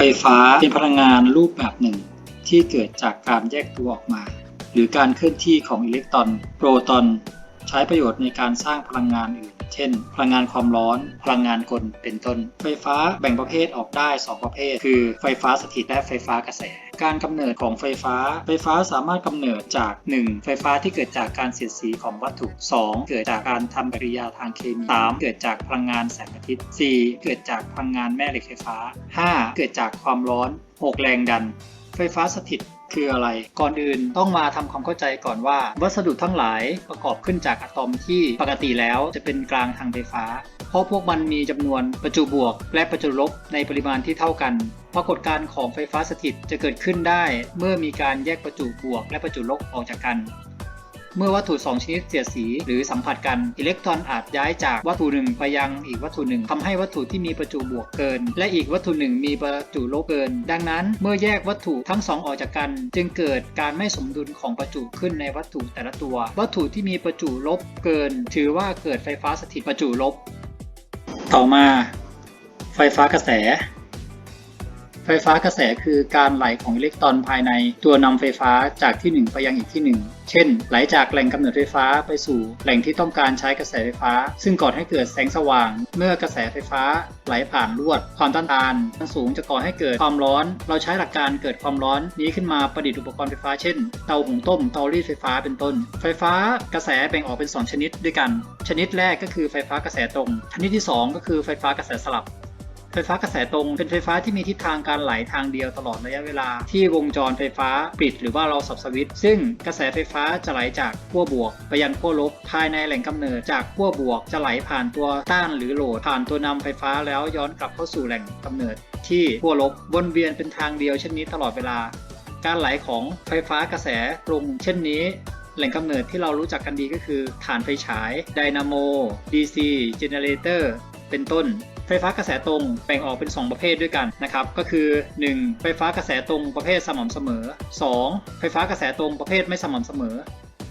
ไฟฟ้าเป็นพลังงานรูปแบบหนึ่ง ที่เกิดจากการแยกตัวออกมา หรือการเคลื่อนที่ของอิเล็กตรอน โปรตอน ใช้ประโยชน์ในการสร้างพลังงานอื่น เช่น พลังงานความร้อน พลังงานกล เป็นต้น ไฟฟ้าแบ่งประเภทออกได้ 2 ประเภท คือไฟฟ้าสถิตและไฟฟ้ากระแส การกำเนิดของไฟฟ้า ไฟฟ้าสามารถกำเนิดจาก 1. ไฟฟ้าที่เกิดจากการเสียดสีของวัตถุ 2. เกิดจากการทำปฏิกิริยาทางเคมี 3. เกิดจากพลังงานแสงอาทิตย์ 4. เกิดจากพลังงานแม่เหล็กไฟฟ้า 5. เกิดจากความร้อน 6. แรงดัน ไฟฟ้าสถิต คืออะไร ก่อนอื่นต้องมาทำความเข้าใจก่อนว่า วัสดุทั้งหลายประกอบขึ้นจากอะตอมที่ปกติแล้วจะเป็นกลางทางไฟฟ้า เพราะพวกมันมีจำนวนประจุบวก และประจุลบในปริมาณที่เท่ากัน ปรากฏการณ์ของไฟฟ้าสถิตจะเกิดขึ้นได้ เมื่อมีการแยกประจุบวก และประจุลบออกจากกัน เมื่อวัตถุ 2 ชนิดเสียดสี หรือสัมผัสกัน อิเล็กตรอนอาจย้ายจากวัตถุหนึ่งไปยังอีกวัตถุหนึ่งทำให้วัตถุที่มีประจุบวกเกิน และอีกวัตถุหนึ่งมีประจุลบเกิน ดังนั้นเมื่อแยกวัตถุทั้งสองออกจากกัน จึงเกิดการไม่สมดุลของประจุขึ้นในวัตถุแต่ละตัว วัตถุที่มีประจุลบเกิน ถือว่าเกิดไฟฟ้าสถิตประจุลบ ต่อมา ไฟฟ้ากระแส ไฟฟ้ากระแสคือการไหลของอิเล็กตรอนภายในตัวนำไฟฟ้าจากที่หนึ่งไปยังอีกที่หนึ่งเช่น ไหลจากแหล่งกำเนิดไฟฟ้าไปสู่แหล่งที่ต้องการใช้กระแสไฟฟ้า ซึ่งก่อให้เกิดแสงสว่าง เมื่อกระแสไฟฟ้าไหลผ่านลวด ความต้านทานสูงจะก่อให้เกิดความร้อน เราใช้หลักการเกิดความร้อนนี้ขึ้นมาประดิษฐ์อุปกรณ์ไฟฟ้าเช่น เตาหุงต้ม เตารีดไฟฟ้าเป็นต้น ไฟฟ้ากระแสแบ่งออกเป็น 2 ชนิดด้วยกัน ชนิดแรกก็คือไฟฟ้ากระแสตรง ชนิดที่ 2 ก็คือไฟฟ้ากระแสสลับ ไฟฟ้ากระแสตรงเป็นไฟฟ้าที่มีทิศทางการไหลทางเดียวตลอดระยะเวลา ที่วงจรไฟฟ้าปิดหรือว่าเราสับสวิตช์ซึ่งกระแสไฟฟ้าจะไหลจากขั้วบวก ไปยังขั้วลบ ภายในแหล่งกำเนิดจากขั้วบวกจะไหลผ่านตัวต้านหรือโหลด ผ่านตัวนำไฟฟ้าแล้วย้อนกลับเข้าสู่แหล่งกำเนิด ที่ขั้วลบวนเวียนเป็นทางเดียวเช่นนี้ตลอดเวลา การไหลของไฟฟ้ากระแสตรงเช่นนี้แหล่งกำเนิดที่เรารู้จักกันดีก็คือ ฐานไฟฉาย ไดนาโม DC Generator เป็นต้น ไฟฟ้ากระแสตรงแบ่งออกเป็น 2 ประเภทด้วยกันนะครับก็คือ 1. ไฟฟ้ากระแสตรงประเภทสม่ำเสมอ 2. ไฟฟ้ากระแสตรงประเภทไม่สม่ำเสมอ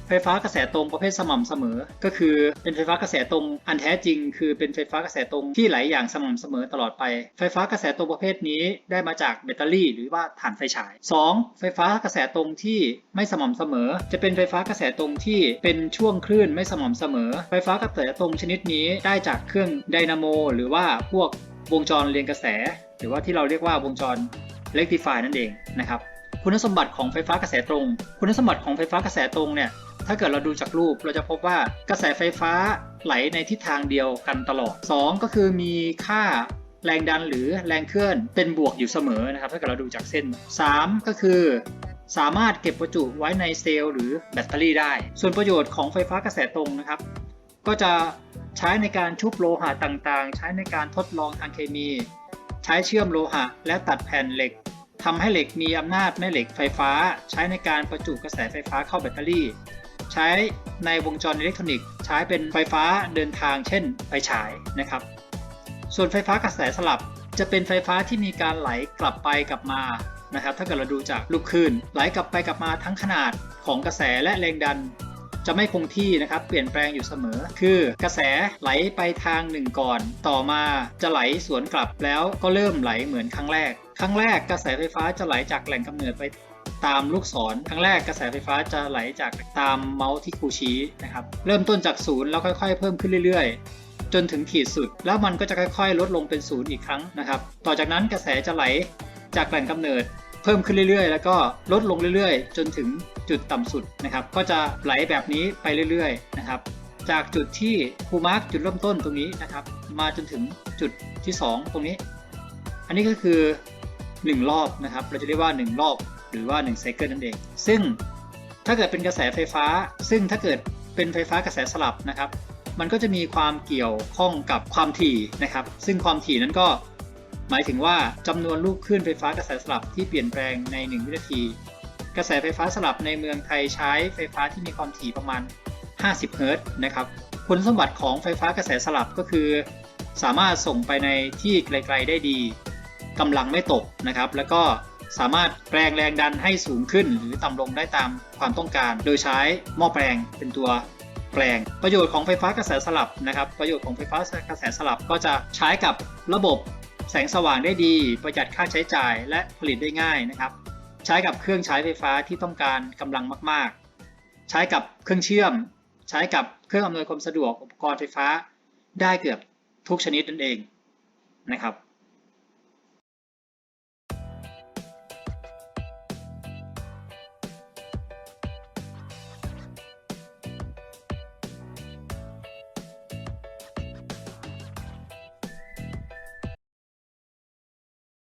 ไฟฟ้ากระแสตรงประเภทสม่ำเสมอ ก็คือเป็นไฟฟ้ากระแสตรงอันแท้จริง คือเป็นไฟฟ้ากระแสตรงที่ไหลอย่างสม่ำเสมอตลอดไป ไฟฟ้ากระแสตรงประเภทนี้ได้มาจากแบตเตอรี่ หรือว่าถ่านไฟฉาย 2. ไฟฟ้ากระแสตรงที่ไม่สม่ำเสมอ จะเป็นไฟฟ้ากระแสตรงที่เป็นช่วงคลื่นไม่สม่ำเสมอ ไฟฟ้ากระแสตรงชนิดนี้ได้จากเครื่องไดนาโม หรือว่าพวกวงจรเรียนกระแส หรือว่าที่เราเรียกว่าวงจร rectify นั่นเองนะครับคุณสมบัติของไฟฟ้ากระแสตรง คุณสมบัติของไฟฟ้ากระแสตรงเนี่ย ถ้าเกิดเราดูจากรูปเราจะพบว่ากระแสไฟฟ้าไหลในทิศทางเดียวกันตลอด 2 ก็คือมีค่าแรงดันหรือแรงเคลื่อนเป็นบวกอยู่เสมอนะครับ ถ้าเกิดเราดูจากเส้น 3 ก็คือสามารถเก็บประจุไว้ในเซลล์หรือแบตเตอรี่ได้ ส่วนประโยชน์ของไฟฟ้ากระแสตรงนะครับ ก็จะใช้ในการชุบโลหะต่างๆ ใช้ในการทดลองทางเคมี ใช้เชื่อมโลหะ และตัดแผ่นเหล็กทำให้เหล็กมีอำนาจแม่เหล็กไฟฟ้า ใช้ในการประจุกระแสไฟฟ้าเข้าแบตเตอรี่ ใช้ในวงจรอิเล็กทรอนิกส์ ใช้เป็นไฟฟ้าเดินทางเช่นไฟฉายนะครับ ส่วนไฟฟ้ากระแสสลับจะเป็นไฟฟ้าที่มีการไหลกลับไปกลับมานะครับ ถ้าเกิดเราดูจากลูกคลื่นไหลกลับไปกลับมาทั้งขนาดของกระแสและแรงดัน จะไม่คงที่นะครับ เปลี่ยนแปลงอยู่เสมอ คือกระแสไหลไปทางหนึ่งก่อน ต่อมาจะไหลสวนกลับแล้วก็เริ่มไหลเหมือนครั้งแรก ครั้งแรกกระแสไฟฟ้าจะไหลจากแหล่งกำเนิดไป ตามลูกศรครั้งแรกกระแสไฟฟ้าจะไหลจากตามเมาส์ที่ครูชี้นะครับ เริ่มต้นจากศูนย์แล้วค่อยๆ เพิ่มขึ้นเรื่อยๆ จนถึงขีดสุด แล้วมันก็จะค่อยๆ ลดลงเป็นศูนย์อีกครั้งนะครับ ต่อจากนั้นกระแสจะไหลจากแหล่งกำเนิดเพิ่มขึ้นเรื่อยๆ แล้วก็ลดลงเรื่อยๆ จนถึงจุดต่ำสุดนะครับ ก็จะไหลแบบนี้ไปเรื่อยๆ นะครับ จากจุดที่ครูมาร์กจุดเริ่มต้นตรงนี้นะครับ มาจนถึงจุดที่ 2 ตรงนี้ อันนี้ก็คือ 1 รอบนะครับ เราจะเรียกว่า 1 รอบ หรือว่า1ไซเคิลนั่นเอง ซึ่งถ้าเกิดเป็นกระแสไฟฟ้า ซึ่งถ้าเกิดเป็นไฟฟ้ากระแสสลับนะครับ มันก็จะมีความเกี่ยวข้องกับความถี่นะครับ ซึ่งความถี่นั้นก็หมายถึงว่าจำนวนลูกคลื่นไฟฟ้ากระแสสลับที่เปลี่ยนแปลงใน 1 วินาที กระแสไฟฟ้าสลับในเมืองไทยใช้ไฟฟ้าที่มีความถี่ประมาณ 50 เฮิรตซ์นะครับ คุณสมบัติของไฟฟ้ากระแสสลับก็คือ สามารถส่งไปในที่ไกลๆได้ดีกำลังไม่ตกนะครับ แล้วก็ สามารถแปลงแรงดันให้สูงขึ้น หรือต่ำลงได้ตามความต้องการ โดยใช้หม้อแปลงเป็นตัวแปลง ประโยชน์ของไฟฟ้ากระแสสลับนะครับ ประโยชน์ของไฟฟ้ากระแสสลับก็จะใช้กับระบบแสงสว่างได้ดี ประหยัดค่าใช้จ่ายและผลิตได้ง่ายนะครับ ใช้กับเครื่องใช้ไฟฟ้าที่ต้องการกำลังมาก ๆ ใช้กับเครื่องเชื่อม ใช้กับเครื่องอำนวยความสะดวกอุปกรณ์ไฟฟ้า ได้เกือบทุกชนิดนั่นเองนะครับ